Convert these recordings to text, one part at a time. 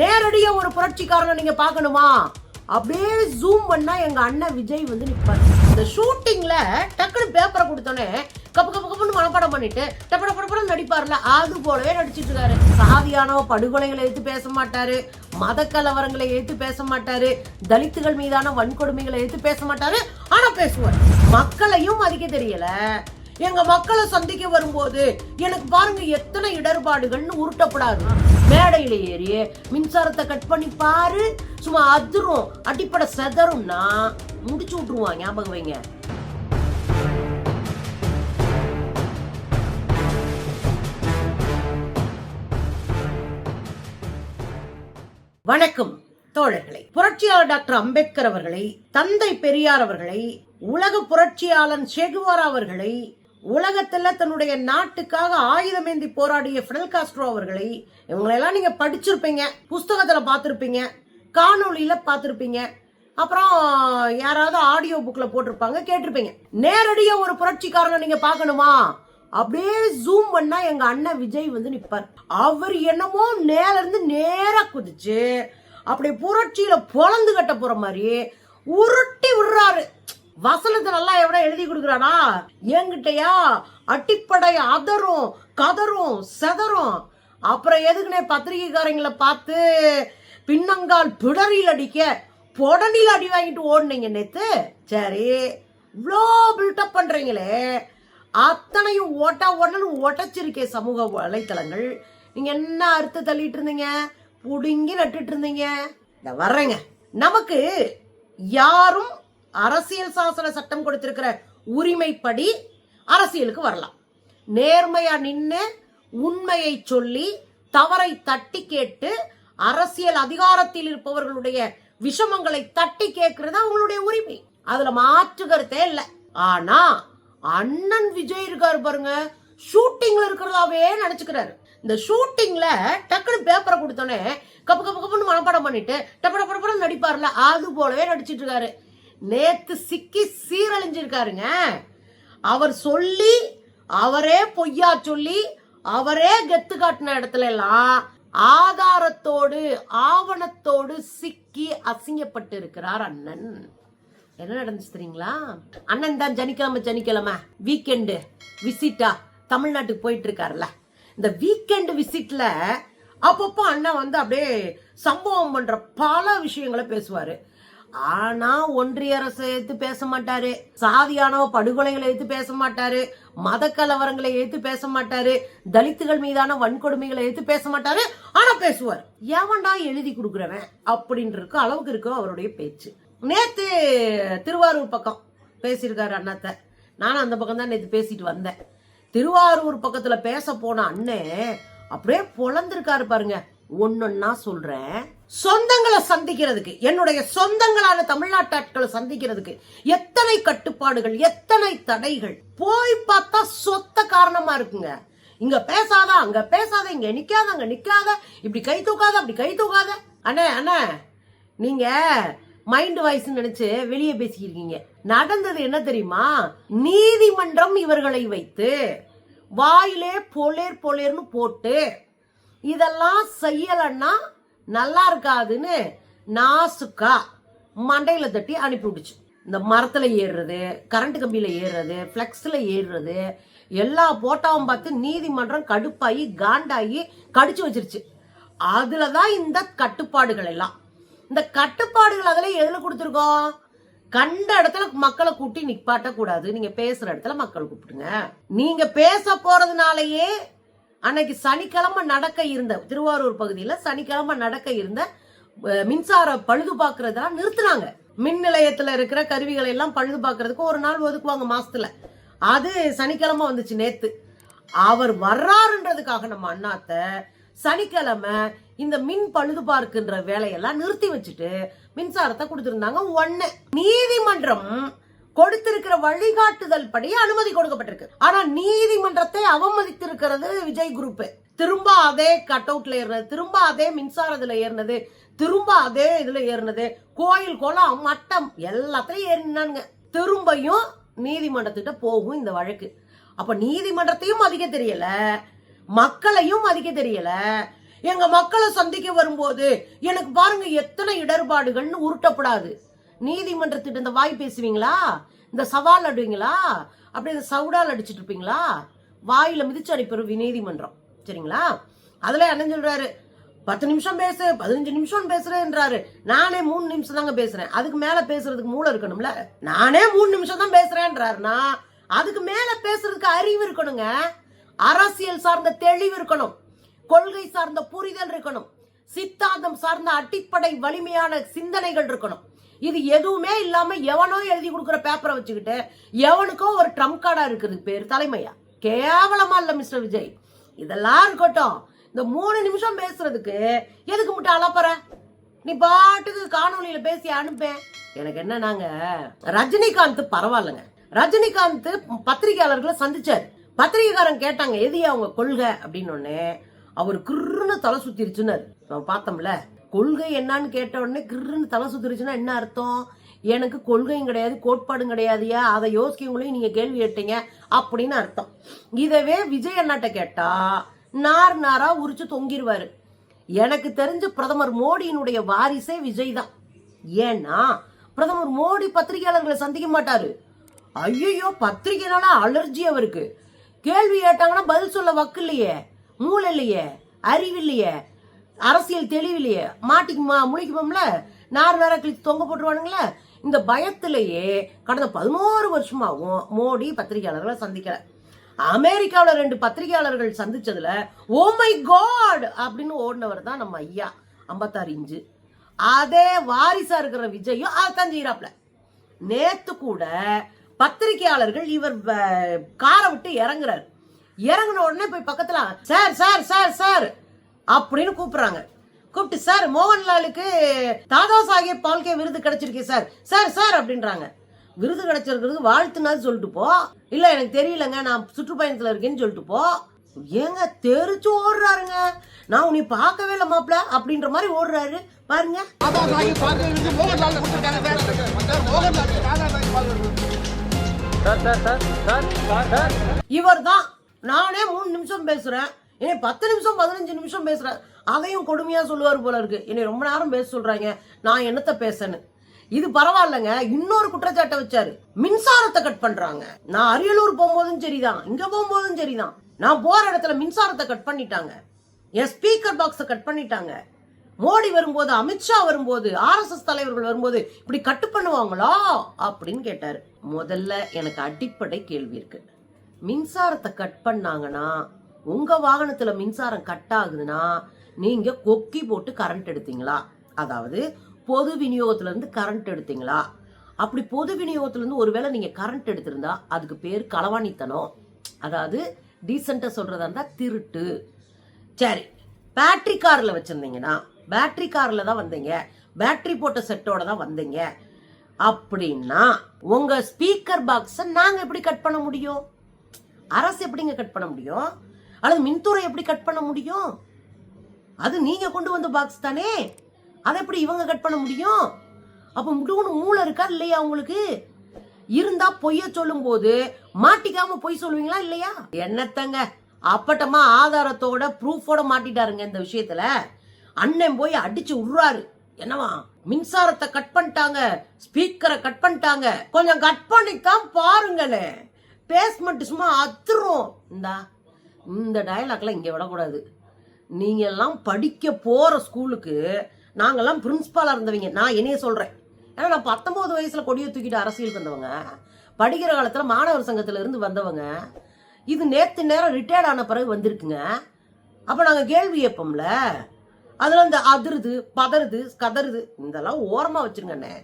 நேரடியா ஒரு புரட்சிக்காரனை நீங்க பார்க்கணுமா? அப்படியே ஜூம் பண்ணா எங்க அண்ணன் விஜய் வந்து நிப்பாரு. இந்த ஷூட்டிங்ல டக்குனு பேப்பரை கொடுத்தோன்னே கப்பு கப்பு கப்புன்னு மனப்பாடம் பண்ணிட்டு டப்பட படப்படம் நடிப்பார்ல. அது போலவே நடிச்சிட்டு இருக்காரு. சாதியானவ படுகொலைகளை எடுத்து பேச மாட்டாரு. மத கலவரங்களை எடுத்து பேச மாட்டாரு. தலித்துகள் மீதான வன்கொடுமைகளை எடுத்து பேச மாட்டாரு. ஆனா பேசுவார். மக்களையும் மதிக்க தெரியல. எங்க மக்களை சந்திக்க வரும்போது எனக்கு பாருங்க எத்தனை இடர்பாடுகள்னு உருட்டப்படாது. மேடையில ஏறி மின்சாரத்தை கட் பண்ணி பாரு. சும்மா அதிரும் அடிப்படை செதறும்னா முடிச்சு விட்டுருவான் ஞாபகம் வைங்க. வணக்கம் தோழர்களை. புரட்சியாளர் டாக்டர் அம்பேத்கர் அவர்களை தந்தை பெரியார் அவர்களை உலக புரட்சியாளன் ஷெகுவாரா அவர்களை உலகத்தில் தன்னுடைய நாட்டுக்காக ஆயுதமேந்தி போராடிய ஃபிடல் காஸ்ட்ரோ அவர்களை இவங்களெல்லாம் நீங்கள் படிச்சிருப்பீங்க புஸ்தகத்தில் பார்த்துருப்பீங்க காணொலியில் பார்த்துருப்பீங்க. அப்புறம் யாராவது ஆடியோ புக்கில் போட்டிருப்பாங்க கேட்டிருப்பீங்க. நேரடியாக ஒரு புரட்சிக்காரனை நீங்கள் பார்க்கணுமா? அப்படியே ஜூம் பண்ணா எங்க அண்ணன் விஜய் வந்து நிற்பார் அவர் என்னமோ நேல இருந்து நேரா குதிச்சு அப்படி புரட்சியில பொழந்து கட்ட போற மாதிரி உருட்டி விடுறாரு. வசனத்தை நல்லா எவனா எழுதி கொடுக்குறானா? என்கிட்டயா? அட்டிப்படை அதரும் கதரும் செதறும் அப்புறம் எதுக்குனே பத்திரிகைக்காரங்களை பார்த்து பின்னங்கால் பிடரில் அடிக்க பொடனில் அடி வாங்கிட்டு ஓடுனீங்க நேத்து? சரி இவ்வளோ பில்டப் பண்றீங்களே. அத்தனையும் ஓட்டா ஓடனு ஒட்டச்சிருக்கே சமூக வலைத்தளங்கள். நீங்க என்ன அறுத்து தள்ளிட்டு இருந்தீங்க? புடுங்கி நட்டுட்டு இருந்தீங்க. இந்த வர்றேங்க. நமக்கு யாரும் அரசியல் சாசன சட்டம் கொடுத்திருக்கிற உரிமைப்படி அரசியலுக்கு வரலாம். நேர்மையா நின்று உண்மையை சொல்லி தவறை தட்டி கேட்டு அரசியல் அதிகாரத்தில் இருப்பவர்களுடைய விஷமங்களை தட்டி கேட்கறது அவங்களுடைய உரிமை. அதுல மாற்று கருத்தே இல்லை. ஆனா அண்ணன் விஜய் இருக்காரு பாருங்க ஷூட்டிங்ல இருக்கிறதாவே நினைச்சுக்கிறாரு. இந்த ஷூட்டிங்ல டக்குனு பேப்பரை கொடுத்தோன்னே கப்பு கப்பு கப்புன்னு மனப்பாடம் பண்ணிட்டு டப்பட படப்படம் நடிப்பார்ல அது போலவே நடிச்சிட்டு இருக்காரு. நேத்து சிக்கி சீரழிஞ்சிருக்காருங்க. அவர் சொல்லி அவரே பொய்யா சொல்லி அவரே கெத்து காட்டின இடத்துல எல்லாம் ஆதாரத்தோடு ஆவணத்தோடு சிக்கி அசிங்கப்பட்டு இருக்கிறார் அண்ணன். என்ன நடந்துச்சு தெரியுங்களா? அண்ணன் தான் சனிக்கிழமை சனிக்கிழமை வீக்கெண்டு விசிட்டா தமிழ்நாட்டுக்கு போயிட்டு இருக்காருல்ல இந்த வீக்கெண்டு விசிட்ல அப்பப்போ அண்ணன் வந்து அப்படியே சம்பவம் பண்ற பல விஷயங்களை பேசுவாரு. ஆனா ஒன்றிய அரசு எடுத்து பேச மாட்டாரு. சாதியானவ படுகொலைகளை எடுத்து பேச மாட்டாரு. மத கலவரங்களை எடுத்து பேச மாட்டாரு. தலித்துகள் மீதான வன்கொடுமைகளை எடுத்து பேச மாட்டாரு. ஆனா பேசுவார். எவன்டா எழுதி கொடுக்குறவன் அப்படின்னு இருக்க அளவுக்கு இருக்கும் அவருடைய பேச்சு. நேத்து திருவாரூர் பக்கம் பேசியிருக்காரு அண்ணாத்த. நானும் அந்த பக்கம் தான் நேற்று பேசிட்டு வந்தேன். திருவாரூர் பக்கத்துல பேச போன அண்ணே அப்படியே பொழந்திருக்காரு பாருங்க. ஒன்னொன்னா சொல்றேன் சொந்தங்களை சந்திக்கிறதுக்கு என்னுடைய சொந்தங்களான தமிழ்நாட்டாட்களை சந்திக்கிறதுக்கு எத்தனை கட்டுப்பாடுகள் எத்தனை தடைகள்? போய் பார்த்தா சொத்த காரணமா இருக்குங்க. இங்க பேசாத அங்க பேசாத இங்க நிக்காத அங்க நிக்காத இப்படி கை தூக்காத அப்படி கை தூக்காத. அண்ணே அண்ணே நீங்க மைண்ட் வாய்ஸ் நினைச்சு வெளியே பேசிக்கிருக்கீங்க. நடந்தது என்ன தெரியுமா? நீதிமன்றம் இவர்களை வைத்து வாயிலே பொலேர் பொலேர்னு போட்டு இதெல்லாம் செய்யலைன்னா நல்லா இருக்காதுன்னு நாசுக்கா மண்டையில தட்டி அனுப்பிவிடுச்சு இந்த மரத்துல ஏறுறது கரண்ட் கம்பியில ஏறுறது ஃப்ளெக்ஸ்ல ஏறுறது எல்லா போட்டாவும் பார்த்து நீதிமன்றம் கடுப்பாகி காண்டாகி கடிச்சு வச்சிருச்சு. அதில் தான் இந்த கட்டுப்பாடுகள் எல்லாம். இந்த கட்டுப்பாடுகள் அதில் எதுல கொடுத்துருக்கோம்? கண்ட இடத்துல மக்களை கூட்டி நிப்பாட்ட கூடாது நீங்க பேசுற இடத்துல மக்கள் கூப்பிடுங்க. நீங்க பேச போறதுனாலயே அன்னைக்கு சனிக்கிழமை நடக்க இருந்த திருவாரூர் பகுதியில் சனிக்கிழமை நடக்க இருந்த மின்சார பழுது பார்க்கறதெல்லாம் நிறுத்தினாங்க. மின் நிலையத்துல இருக்கிற கருவிகளை எல்லாம் பழுது பார்க்கறதுக்கு ஒரு நாள் ஒதுக்குவாங்க மாசத்துல. அது சனிக்கிழமை வந்துச்சு நேத்து. அவர் வர்றாருன்றதுக்காக நம்ம அண்ணாத்த சனிக்கிழமை இந்த மின் பழுது பார்க்கின்ற வேலையெல்லாம் நிறுத்தி வச்சுட்டு மின்சாரத்தை கொடுத்துருந்தாங்க ஒன்னு நீதிமன்றம் கொடுத்திருக்கிற வழிகாட்டுதல் படி அனுமதி கொடுக்கப்பட்டிருக்கு. ஆனா நீதிமன்றத்தை அவமதித்திருக்கிறது விஜய் குரூப் திரும்ப அதே கட் அவுட்ல ஏறினது திரும்ப அதே மின்சாரத்துல ஏறினது திரும்ப அதே இதுல ஏறினது கோயில் குளம் மட்டம் எல்லாத்துலயும் ஏறினானுங்க. திரும்பியும் நீதிமன்றத்திட்ட போகும் இந்த வழக்கு. அப்ப நீதிமன்றத்தையும் மதிக்க தெரியல மக்களையும் மதிக்க தெரியல. எங்க மக்களை சந்திக்க வரும்போது எனக்கு பாருங்க எத்தனை இடர்பாடுகள்னு உருட்டப்படாது. நீதிமன்றத்திட்ட இந்த வாய் பேசுவீங்களா? இந்த சவால் அடுவீங்களா அப்படி இந்த சவுடால் அடிச்சிட்டு இருப்பீங்களா? வாயில மிதிச்சு அடிப்பது நீதிமன்றம். சரிங்களா? அதில் என்ன சொல்றாரு பத்து நிமிஷம் பேசு பதினஞ்சு நிமிஷம் பேசுறேன்றாரு நானே மூணு நிமிஷம் தாங்க பேசுறேன். அதுக்கு மேல பேசுறதுக்கு மூளை இருக்கணும்ல? நானே மூணு நிமிஷம் தான் பேசுறேன்றாருனா அதுக்கு மேல பேசுறதுக்கு அறிவு இருக்கணுங்க. அரசியல் சார்ந்த தெளிவு இருக்கணும். கொள்கை சார்ந்த புரிதல் இருக்கணும். சித்தாந்தம் சார்ந்த அடிப்படை வலிமையான சிந்தனைகள் இருக்கணும். இது எதுவுமே இல்லாம எவனோ எழுதி கொடுக்குற பேப்பரை வச்சுக்கிட்டு எவனுக்கோ ஒரு ட்ரம்ப் கார்டா இருக்குது பேர் தலைமையா? கேவலமா இல்ல மிஸ்டர் விஜய். இதெல்லாம் இருக்கட்டும். இந்த மூணு நிமிஷம் பேசுறதுக்கு எதுக்கு மட்டும் அளப்பற? நீ பாட்டுக்கு காணொலியில பேசி அனுப்பேன். எனக்கு என்னன்னாங்க ரஜினிகாந்த் பரவாயில்லங்க. ரஜினிகாந்த் பத்திரிகையாளர்களை சந்திச்சார். பத்திரிகைக்காரன் கேட்டாங்க எது அவங்க கொள்கை? அப்படின்னு அவர் கிருன்னு தலை சுத்திருச்சுன்னாரு. நம்ம பார்த்தோம்ல கொள்கை என்னன்னு கேட்ட உடனே கிருன்னு தலை சுத்துருச்சுன்னா என்ன அர்த்தம்? எனக்கு கொள்கையும் கிடையாது கோட்பாடும் கிடையாதுயா? அதை யோசிக்கவங்களையும் நீங்க கேள்வி கேட்டீங்க அப்படின்னு அர்த்தம். இதவே விஜய் அண்ணாட்ட கேட்டா நார் நாரா உரிச்சு தொங்கிடுவாரு எனக்கு தெரிஞ்ச பிரதமர் மோடியினுடைய வாரிசே விஜய் தான். ஏன்னா பிரதமர் மோடி பத்திரிகையாளர்களை சந்திக்க மாட்டாரு. ஐயோ பத்திரிகைனால அலர்ஜி அவருக்கு. கேள்வி கேட்டாங்கன்னா பதில் சொல்ல வக்கு இல்லையே மூளை இல்லையே அறிவு இல்லையே. அரசியல் தெளிவில்லையே மாட்டிக்கு மா முழிக்குவோம்ல நார் நேரம் கிழிச்சு தொங்க போட்டுருவானுங்களே. இந்த பயத்திலேயே கடந்த பதினோரு வருஷமாகவும் மோடி பத்திரிகையாளர்களை சந்திக்கல. அமெரிக்காவில் ரெண்டு பத்திரிகையாளர்கள் சந்திச்சதுல ஓ மை காட் அப்படின்னு ஓடினவர் தான் நம்ம ஐயா ஐம்பத்தாறு இஞ்சு அதே வாரிசா இருக்கிற விஜயும் அதான் செய்யறாப்ல நேத்து கூட பத்திரிகையாளர்கள் இவர் வ- காரை விட்டு இறங்குறாரு. இறங்குன உடனே போய் பக்கத்துல சார் சார் சார் சார்! அப்படின்னு கூப்பிடுறாங்க. கூப்பிட்டு சார் மோகன்லாலுக்கு தாதா சாஹேப் பால்கே விருது கிடைச்சிருக்கு சார். சார் சார் அப்படின்றாங்க. விருது கிடைச்சிருக்கிறது வாழ்த்துனாது சொல்லிட்டு போ. இல்ல எனக்கு தெரியலங்க நான் சுற்றுப்பயணத்துல இருக்கேன்னு சொல்லிட்டு போ. ஏங்க தெரிச்சு ஓடுறாருங்க. நான் உன்னை பார்க்கவே இல்லை மாப்ள அப்படின்ற மாதிரி ஓடுறாரு. பாருங்க. இவர் தான் நானே மூணு நிமிஷம் பேசுறேன். என்னை பத்து நிமிஷம் பதினஞ்சு நிமிஷம் பேசுகிறார் அதையும் கொடுமையாக சொல்லுவார் போல இருக்கு. என்னை ரொம்ப நேரம் பேச சொல்கிறாங்க நான் என்னத்த பேசன்னு. இது பரவாயில்லைங்க இன்னொரு குற்றச்சாட்டை வச்சாரு. மின்சாரத்தை கட் பண்றாங்க. நான் அரியலூர் போகும்போதும் சரிதான் இங்க போகும்போதும் சரிதான். நான் போற இடத்துல மின்சாரத்தை கட் பண்ணிட்டாங்க. என் ஸ்பீக்கர் பாக்ஸை கட் பண்ணிட்டாங்க. மோடி வரும்போது அமித்ஷா வரும்போது ஆர்எஸ்எஸ் தலைவர்கள் வரும்போது இப்படி கட்டு பண்ணுவாங்களா? அப்படின்னு கேட்டாரு. முதல்ல எனக்கு அடிப்படை கேள்வி இருக்கு. மின்சாரத்தை கட் பண்ணாங்கன்னா உங்க வாகனத்துல மின்சாரம் கட் ஆகுதுன்னா நீங்க கொக்கி போட்டு கரண்ட் எடுத்தீங்களா? அதாவது பொது விநியோகத்துல இருந்து கரண்ட் எடுத்தீங்களா? அப்படி பொது விநியோகத்துல இருந்து ஒருவேளை நீங்க கரண்ட் எடுத்திருந்தா அதுக்கு பேர் களவாணித்தனம். அதாவது டீசெண்டா சொல்றதா இருந்தா திருட்டு. சரி பேட்டரி கார்ல வச்சிருந்தீங்கன்னா பேட்டரி கார்ல தான் வந்தீங்க. பேட்டரி போட்ட செட்டோட தான் வந்தீங்க. அப்படின்னா உங்க ஸ்பீக்கர் பாக்ஸை நாங்க எப்படி கட் பண்ண முடியும்? அரசு எப்படிங்க கட் பண்ண முடியும்? அல்லது மின்துறை எப்படி கட் பண்ண முடியும்? அது நீங்க கொண்டு வந்த பாக்ஸ் தானே? அதை எப்படி இவங்க கட் பண்ண முடியும்? அப்ப முடிவுன்னு மூளை இருக்கா இல்லையா உங்களுக்கு? இருந்தா பொய்ய சொல்லும் போது மாட்டிக்காம பொய் சொல்லுவீங்களா இல்லையா? என்னத்தங்க? அப்பட்டமா ஆதாரத்தோட ப்ரூஃபோட மாட்டிட்டாருங்க இந்த விஷயத்துல. அண்ணன் போய் அடிச்சு விடுறாரு என்னவா? மின்சாரத்தை கட் பண்ணிட்டாங்க. ஸ்பீக்கரை கட் பண்ணிட்டாங்க. கொஞ்சம் கட் பண்ணித்தான் பாருங்களேன். பேஸ்மெண்ட் சும்மா அத்துரும் இந்தா. இந்த டயலாக்லாம் இங்கே விடக்கூடாது. நீங்கள்லாம் படிக்க போகிற ஸ்கூலுக்கு நாங்கெல்லாம் பிரின்ஸ்பாலாக இருந்தவங்க. நான் என்னைய சொல்கிறேன் ஏன்னா நான் பத்தொம்போது வயசில் கொடியை தூக்கிட்டு அரசியலுக்கு வந்தவங்க படிக்கிற காலத்தில் மாணவர் சங்கத்துல இருந்து வந்தவங்க. இது நேற்று நேரம் ரிட்டையர்ட் ஆன பிறகு வந்திருக்குங்க. அப்போ நாங்கள் கேள்வி கேட்போம்ல. அதில் இந்த அதிருது பதறுது கதறுது இதெல்லாம் ஓரமாக வச்சிருங்கண்ணே.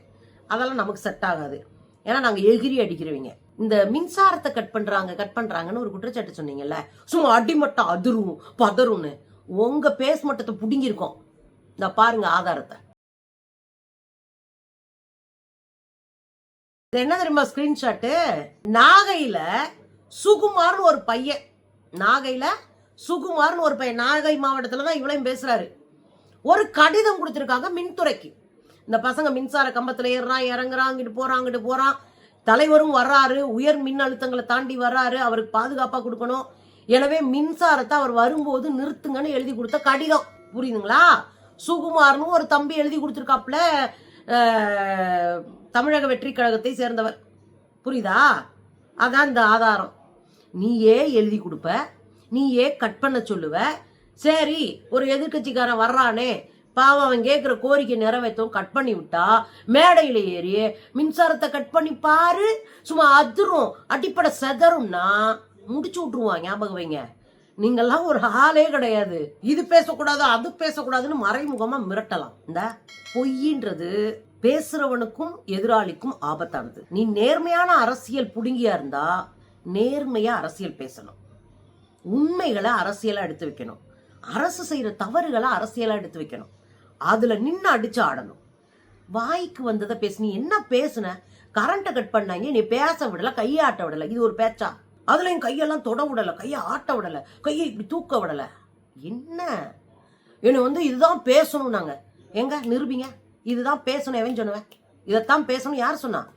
அதெல்லாம் நமக்கு செட் ஆகாது. ஏன்னா நாங்கள் எகிரி அடிக்கிறவங்க. இந்த மின்சாரத்தை கட் பண்றாங்க கட் பண்றாங்கன்னு ஒரு குற்றச்சாட்டு சொன்னீங்கல்ல. சும்மா அடிமட்டம் அதிரும் பதறும்னு உங்க பேஸ் மட்டத்தை புடுங்கிருக்கோம் இந்த பாருங்க ஆதாரத்தை. என்ன தெரியுமா ஸ்கிரீன்ஷாட்டு நாகையில சுகுமார்னு ஒரு பையன். நாகையில சுகுமார்னு ஒரு பையன். நாகை மாவட்டத்துல தான் இவ்வளவு பேசுறாரு. ஒரு கடிதம் கொடுத்துருக்காங்க மின்துறைக்கு. இந்த பசங்க மின்சார கம்பத்துல ஏறுறான் இறங்குறான் இங்கிட்டு போறான் அங்கிட்டு போறான் தலைவரும் வர்றாரு உயர் மின் அழுத்தங்களை தாண்டி வர்றாரு அவருக்கு பாதுகாப்பாக கொடுக்கணும். எனவே மின்சாரத்தை அவர் வரும்போது நிறுத்துங்கன்னு எழுதி கொடுத்த கடிதம். புரியுதுங்களா? சுகுமார்னு ஒரு தம்பி எழுதி கொடுத்துருக்காப்புல தமிழக வெற்றி கழகத்தை சேர்ந்தவர். புரியுதா? அதான் இந்த ஆதாரம். நீயே எழுதி கொடுப்ப நீயே கட் பண்ண சொல்லுவ. சரி ஒரு எதிர்க்கட்சிக்காரன் வர்றானே பாவம் அவன் கேட்குற கோரிக்கை நிறைவேற்றும் கட் பண்ணி விட்டா மேடையில் ஏறி மின்சாரத்தை கட் பண்ணி பாரு சும்மா அதிரும் அடிப்படை செதறும்னா முடிச்சு விட்டுருவான் ஞாபகம் வைங்க. நீங்கெல்லாம் ஒரு ஆளே கிடையாது. இது பேசக்கூடாது அது பேசக்கூடாதுன்னு மறைமுகமாக மிரட்டலாம். இந்த பொய்ன்றது பேசுறவனுக்கும் எதிராளிக்கும் ஆபத்தானது. நீ நேர்மையான அரசியல் புடுங்கியா இருந்தா நேர்மையா அரசியல் பேசணும். உண்மைகளை அரசியலா எடுத்து வைக்கணும். அரசு செய்யற தவறுகளை அரசியலா எடுத்து வைக்கணும். அதுல நின்று அடிச்சு ஆடணும். வாய்க்கு வந்ததை பேசு நீ என்ன பேசுன? கரண்ட்டை கட் பண்ணாங்க நீ பேச விடல கையை ஆட்ட விடல. இது ஒரு பேச்சா? அதுலேயும் கையெல்லாம் தொட விடல கையை ஆட்ட விடல கையை இப்படி தூக்க விடல. என்ன? என்னை வந்து இதுதான் பேசணும் நாங்க. எங்க? நிரூபிங்க இதுதான் பேசணும் எவன் சொன்னவன்? இதைத்தான் பேசணும் யார் சொன்னா?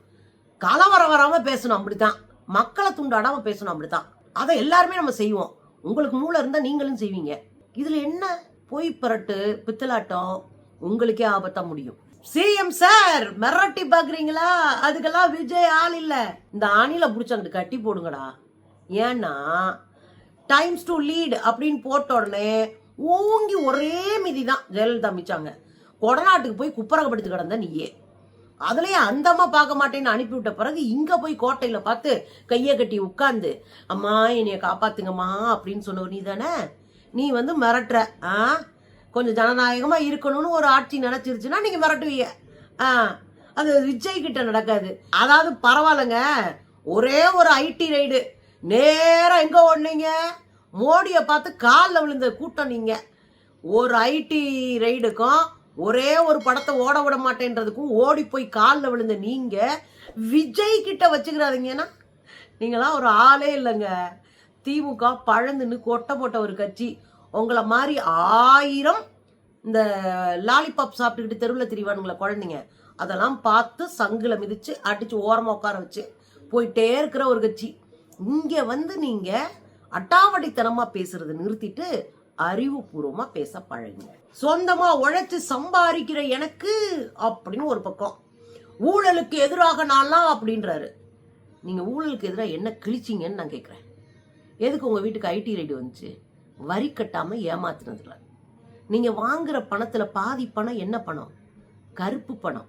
கலவரம் வராம பேசணும் அப்படித்தான். மக்களை துண்டாடாம பேசணும் அப்படித்தான். அதை எல்லாருமே நம்ம செய்வோம். உங்களுக்கு மூளை இருந்தா நீங்களும் செய்வீங்க. இதுல என்ன? பொய் பரட்டு பித்தலாட்டம் உங்களுக்கே ஆபத்தா முடியும். சிஎம் சார் மிரட்டி பாக்குறீங்களா? அதுக்கெல்லாம் விஜய் ஆள் இல்ல. இந்த அணில புடிச்சு கட்டி போடுங்கடா. ஏன்னா டைம்ஸ் டு லீட் அப்படின்னு போட்ட உடனே ஓங்கி ஒரே மிதி தான் ஜெயலலிதா மிச்சாங்க. கொடநாட்டுக்கு போய் குப்பரகப்படுத்து கிடந்த நீயே. அதுலயே அந்தமா பார்க்க மாட்டேன்னு அனுப்பிவிட்ட பிறகு இங்க போய் கோட்டையில பார்த்து கையை கட்டி உட்கார்ந்து அம்மா என்னைய காப்பாத்துங்கம்மா அப்படின்னு சொன்னவர் நீ தானே நீ வந்து மிரட்டுற ஆ? கொஞ்சம் ஜனநாயகமாக இருக்கணும்னு ஒரு ஆட்சி நினச்சிருச்சுன்னா நீங்கள் மிரட்டுவீங்க. ஆ அது விஜய் கிட்ட நடக்காது. அதாவது பரவாயில்லைங்க ஒரே ஒரு ஐடி ரைடு. நேராக எங்கே ஓடினீங்க? மோடியை பார்த்து காலில் விழுந்த கூட்டம் நீங்கள் ஒரு ஐடி ரைடுக்கும் ஒரே ஒரு படத்தை ஓட விட மாட்டேன்றதுக்கும் ஓடி போய் காலில் விழுந்த நீங்கள் விஜய் கிட்ட வச்சுக்கிறாதீங்கன்னா நீங்களாம் ஒரு ஆளே இல்லைங்க. திமுக பழந்துன்னு கொட்டை போட்ட ஒரு கட்சி. உங்களை மாதிரி ஆயிரம் இந்த லாலிபாப் சாப்பிட்டுக்கிட்டு தெருவில் திரிவானுங்களே குழந்தைங்க அதெல்லாம் பார்த்து சங்கில் மிதித்து அடிச்சு ஓரமாக உட்கார வச்சு போயிட்டே இருக்கிற ஒரு கட்சி. இங்கே வந்து நீங்கள் அட்டாவடித்தனமாக பேசுறதை நிறுத்திட்டு அறிவுபூர்வமாக பேச பழகுங்க. சொந்தமாக உழைச்சி சம்பாதிக்கிற எனக்கு அப்படின்னு ஒரு பக்கம். ஊழலுக்கு எதிராக நான்லாம் அப்படின்றாரு. நீங்கள் ஊழலுக்கு எதிராக என்ன கிழிச்சிங்கன்னு நான் கேட்குறேன் எதுக்கு உங்கள் வீட்டுக்கு ஐடி ரைடு வந்துச்சு? வரி கட்டாமல் ஏமாத்தினதுல. நீங்கள் வாங்குற பணத்தில் பாதி பணம் என்ன பணம்? கருப்பு பணம்.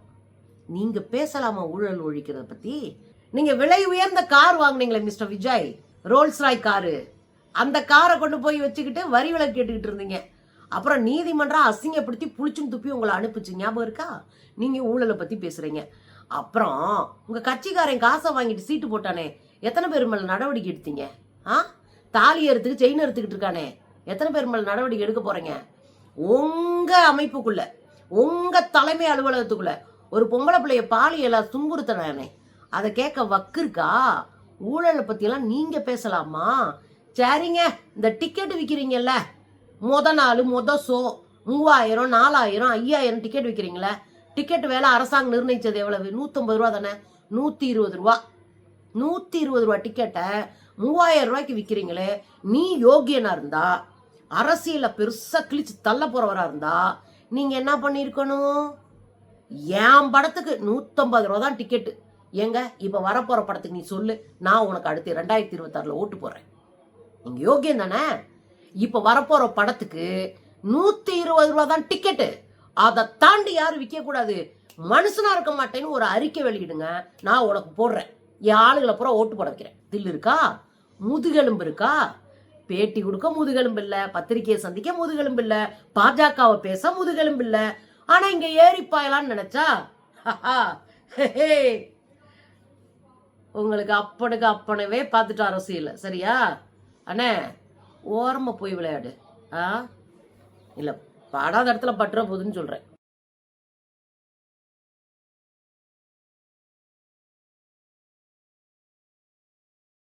நீங்கள் பேசலாமா ஊழல் ஒழிக்கிறத பற்றி நீங்கள் விலை உயர்ந்த car வாங்கினீங்களே mister Vijay. Rolls Royce car. அந்த காரை கொண்டு போய் வச்சுக்கிட்டு வரி விலக்கு கேட்டுக்கிட்டு இருந்தீங்க. அப்புறம் நீதிமன்றம் அசிங்கப்படுத்தி புளிச்சும் துப்பி உங்களை அனுப்பிச்சு. ஞாபகம் இருக்கா? நீங்கள் ஊழலை பற்றி பேசுகிறீங்க அப்புறம் உங்கள் கட்சிக்காரன் காசை வாங்கிட்டு சீட்டு போட்டானே. எத்தனை பேர் மேலே நடவடிக்கை எடுத்தீங்க? ஆ? தாலி அறுத்துக்கு செயின் அறுத்துக்கிட்டு இருக்கானே. எத்தனை பேர் மேல நடவடிக்கை எடுக்க போறீங்க? உங்க அமைப்புக்குள்ள உங்க தலைமை அலுவலகத்துக்குள்ள ஒரு பொம்பளை பிள்ளைய பாலியெல்லாம் துன்புறுத்தினானே அதை கேட்க வக்கு இருக்கா? ஊழலை பத்தியெல்லாம் நீங்க பேசலாமா? சரிங்க இந்த டிக்கெட் விற்கிறீங்கல்ல மொத நாள் மொத ஷோ மூவாயிரம் நாலாயிரம் ஐயாயிரம் டிக்கெட் விற்கிறீங்களே டிக்கெட் வேலை அரசாங்கம் நிர்ணயிச்சது எவ்வளவு? நூற்றம்பது ரூபா தானே? நூற்றி இருபது ரூபா. நூற்றி இருபது ரூபா டிக்கெட்டை மூவாயிரம் ரூபாய்க்கு விற்கிறீங்களே நீ யோகியனா இருந்தா அரசியல பெருசா கிழிச்சு தள்ள போறவரா இருந்தா நீங்க என்ன பண்ணிருக்கணும் என் படத்துக்கு நூத்தம்பது ரூபா தான் டிக்கெட்டு ஏங்க இப்ப வரப்போற படத்துக்கு நீ சொல்லு நான் உனக்கு அடுத்து ரெண்டாயிரத்தி இருபத்தாறுல ஓட்டு போடுறேன். நீங்க யோகியம் தானே? இப்ப வரப்போற படத்துக்கு நூத்தி இருபது ரூபா தான் டிக்கெட்டு அதை தாண்டி யாரும் விற்க கூடாது. மனுஷனா இருக்க மாட்டேன்னு ஒரு அறிக்கை வெளியிடுங்க நான் உனக்கு போடுறேன். ஆளுகளை பூரா ஓட்டு போட வைக்கிறேன். தில் இருக்கா? முதுகெலும்பு இருக்கா? பேட்டி கொடுக்க முதுகெலும்பு இல்ல பத்திரிகையை சந்திக்க முதுகெலும்பு இல்ல பாஜகவை பேச முதுகெலும்பு இல்ல. ஆனா இங்க ஏறிப்பாயலான்னு நினைச்சா? உங்களுக்கு அப்பனுக்கு அப்பனவே பார்த்துட்டு அரசியல் சரியா? அண்ணே ஓரமா போய் விளையாடு. ஆ? இல்ல படாத இடத்துல பட்டுற போகுதுன்னு சொல்றேன்.